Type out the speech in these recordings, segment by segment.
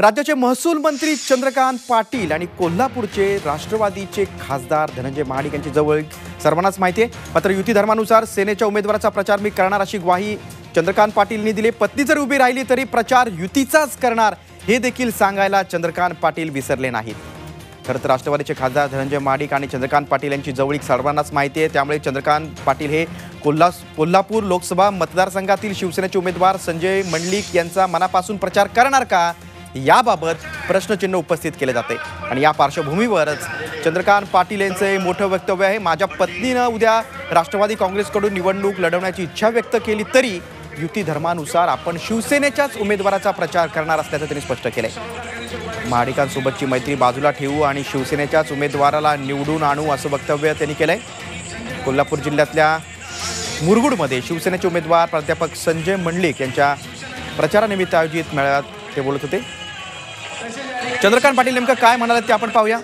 राज्याचे महसूल मंत्री चंद्रकांत पाटील आणि कोल्हापूरचे राष्ट्रवादीचे खासदार धनंजय महाडिक यांची जवळ सर्वांनाच माहिती आहे. मात्र युती धर्मानुसार सेनेच्या उमेदवाराचा प्रचार मी करणार अशी ग्वाही चंद्रकांत पाटीलनी दिली. पत्नी जर उभी राहिली तरी प्रचार युतीचाच करणार हे देखील सांगायला चंद्रकांत पाटील विसरले नाहीत. खरं तर राष्ट्रवादीचे खासदार धनंजय महाडिक आणि चंद्रकांत पाटील यांची जवळीक सर्वांनाच माहिती आहे. त्यामुळे चंद्रकांत पाटील हे कोल्हा कोल्हापूर लोकसभा मतदारसंघातील शिवसेनेचे उमेदवार संजय मंडलिक यांचा मनापासून प्रचार करणार का? याबाबत प्रश्नचिन्ह उपस्थित केले जाते. आणि या पार्श्वभूमीवरच चंद्रकांत पाटील यांचे मोठं वक्तव्य आहे. माझ्या पत्नीनं उद्या राष्ट्रवादी काँग्रेसकडून निवडणूक लढवण्याची इच्छा व्यक्त केली तरी युती धर्मानुसार आपण शिवसेनेच्याच उमेदवाराचा प्रचार करणार असल्याचं त्यांनी स्पष्ट केलं महाडिकांसोबतची मैत्री बाजूला ठेवू आणि शिवसेनेच्याच उमेदवाराला निवडून आणू असं वक्तव्य त्यांनी केलंय. कोल्हापूर जिल्ह्यातल्या मुरगुडमध्ये शिवसेनेचे उमेदवार प्राध्यापक संजय मंडलिक यांच्या प्रचारानिमित्त आयोजित मेळाव्यात ते बोलत होते. चंद्रकांत पाटील नेमकं काय म्हणाले ते आपण पाहूया.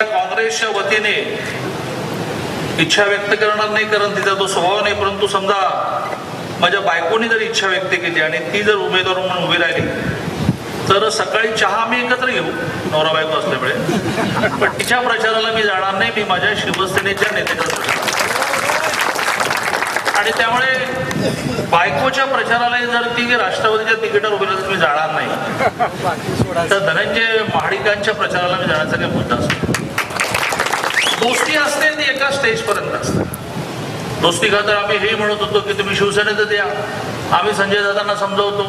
काँग्रेसच्या वतीने इच्छा व्यक्त करणार नाही कारण तिचा तो स्वभाव नाही. परंतु समजा माझ्या बायकोने जर इच्छा व्यक्त केली आणि ती जर उमेदवार म्हणून उभी राहिली तर सकाळी चहा आम्ही एकत्र घेऊ. नवरा बायको असल्यामुळे. पण तिच्या प्रचाराला मी जाणार नाही. मी माझ्या शिवसेनेच्या नेत्याच्या आणि त्यामुळे बायकोच्या प्रचाराला जर ती राष्ट्रवादीच्या तिकीटावर उभी तर मी जाणार नाही. तर धनंजय महाडिकांच्या प्रचाराला मी जाण्याचा काही मुद्दा असतो. दोस्ती असते ती एका स्टेज पर्यंत असते. दोस्ती खातर आम्ही हे म्हणत होतो की तुम्ही शिवसेनेत द्या. आम्ही संजय दादांना समजवतो.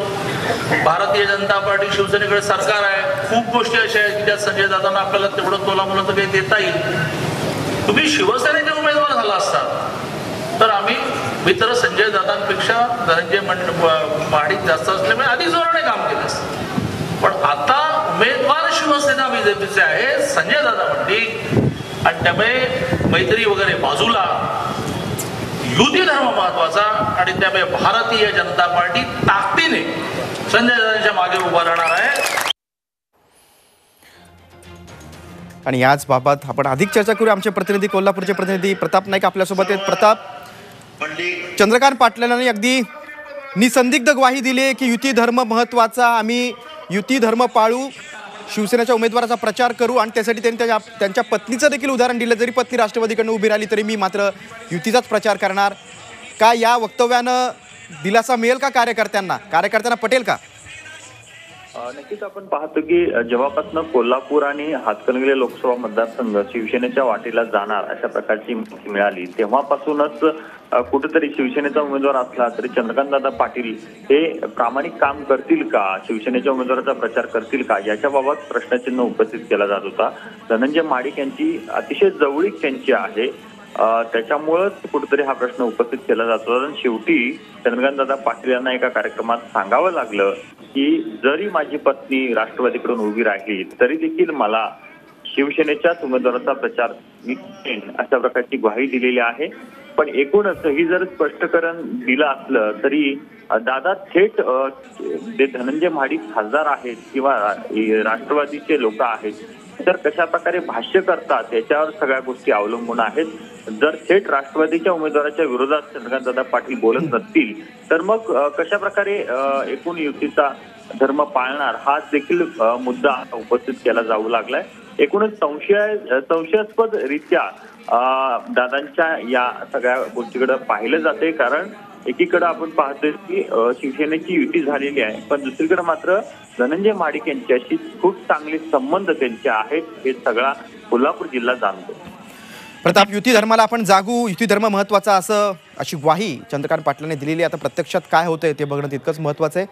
भारतीय जनता पार्टी शिवसेनेकडे सरकार आहे. खूप गोष्टी अशा आहेत की ज्यात संजय दादांना आपल्याला तेवढं तोला मुलं तर काही देता येईल. तुम्ही शिवसेनेचे उमेदवार झाला असतात तर आम्ही मित्र संजय दादांपेक्षा धनंजय मंड महाडिक जास्त असल्यामुळे आधी जोराने काम केलं पण आता उमेदवार शिवसेना बीजेपीचे आहे संजय दादा मंडिक आणि त्यामुळे मैत्री वगैरे बाजूला. युती धर्म महत्त्वाचा आणि त्यामुळे भारतीय जनता पार्टी ताकदीने संजय दादांच्या मागे उभा राहणार आहे. आणि याच बाबत आपण अधिक चर्चा करू आमचे प्रतिनिधी कोल्हापूरचे प्रतिनिधी प्रताप नाईक आपल्यासोबत आहेत. प्रताप चंद्रकांत पाटलांनी अगदी निसंदिग्ध ग्वाही दिली आहे की युती धर्म महत्त्वाचा आम्ही युती धर्म पाळू शिवसेनेच्या उमेदवाराचा प्रचार करू आणि त्यासाठी त्यांनी त्याच्या त्यांच्या पत्नीचं देखील उदाहरण दिलं. जरी पत्नी राष्ट्रवादीकडनं उभी राहिली तरी मी मात्र युतीचाच प्रचार करणार. का या वक्तव्यानं दिलासा मिळेल का कार्यकर्त्यांना? कार्यकर्त्यांना पटेल का? नक्कीच आपण पाहतो की जेव्हापासून कोल्हापूर आणि हातकणंगले लोकसभा मतदारसंघ शिवसेनेच्या वाटेला जाणार अशा प्रकारची माहिती मिळाली. तेव्हापासूनच कुठेतरी शिवसेनेचा उमेदवार असला तरी चंद्रकांतदादा पाटील हे प्रामाणिक काम करतील का? शिवसेनेच्या उमेदवाराचा प्रचार करतील का? याच्याबाबत प्रश्नचिन्ह उपस्थित केला जात होता. धनंजय माडिक यांची अतिशय जवळीक त्यांची आहे. त्याच्यामुळंच कुठेतरी हा प्रश्न उपस्थित केला जातो. आणि शेवटी चंद्रकांतदादा पाटील यांना एका कार्यक्रमात सांगावं लागलं की जरी माझी पत्नी राष्ट्रवादीकडून उभी राहिली तरी देखील मला शिवसेनेच्याच उमेदवाराचा प्रचार मी अशा प्रकारची ग्वाही दिलेली आहे. पण एकूणच ही जर स्पष्टीकरण दिलं असलं तरी दादा थेट जे धनंजय महाडिक खासदार आहेत किंवा राष्ट्रवादीचे लोक आहेत तर कशा प्रकारे भाष्य करतात याच्यावर सगळ्या गोष्टी अवलंबून आहेत. जर थेट राष्ट्रवादीच्या उमेदवाराच्या विरोधात चंद्रकांतदादा पाटील बोलत नसतील तर मग कशा प्रकारे एकूण युतीचा धर्म पाळणार हा देखील मुद्दा उपस्थित केला जाऊ लागलाय. एकूणच संशय संशयास्पद रित्या दादांच्या या सगळ्या गोष्टीकडे पाहिलं जाते कारण एकीकडे आपण पाहतोय की शिवसेनेची युती झालेली आहे पण दुसरीकडे मात्र धनंजय माडिक यांच्याशी खूप चांगले संबंध त्यांचे आहेत हे सगळा कोल्हापूर जिल्हा जाणतो. प्रताप युती धर्माला आपण जागू युती धर्म महत्त्वाचा असं अशी ग्वाही चंद्रकांत पाटलांनी दिलेली आता प्रत्यक्षात काय होतंय ते बघणं तितकंच महत्वाचं आहे.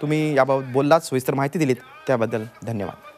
तुम्ही याबाबत बोललात सविस्तर माहिती दिलीत त्याबद्दल धन्यवाद.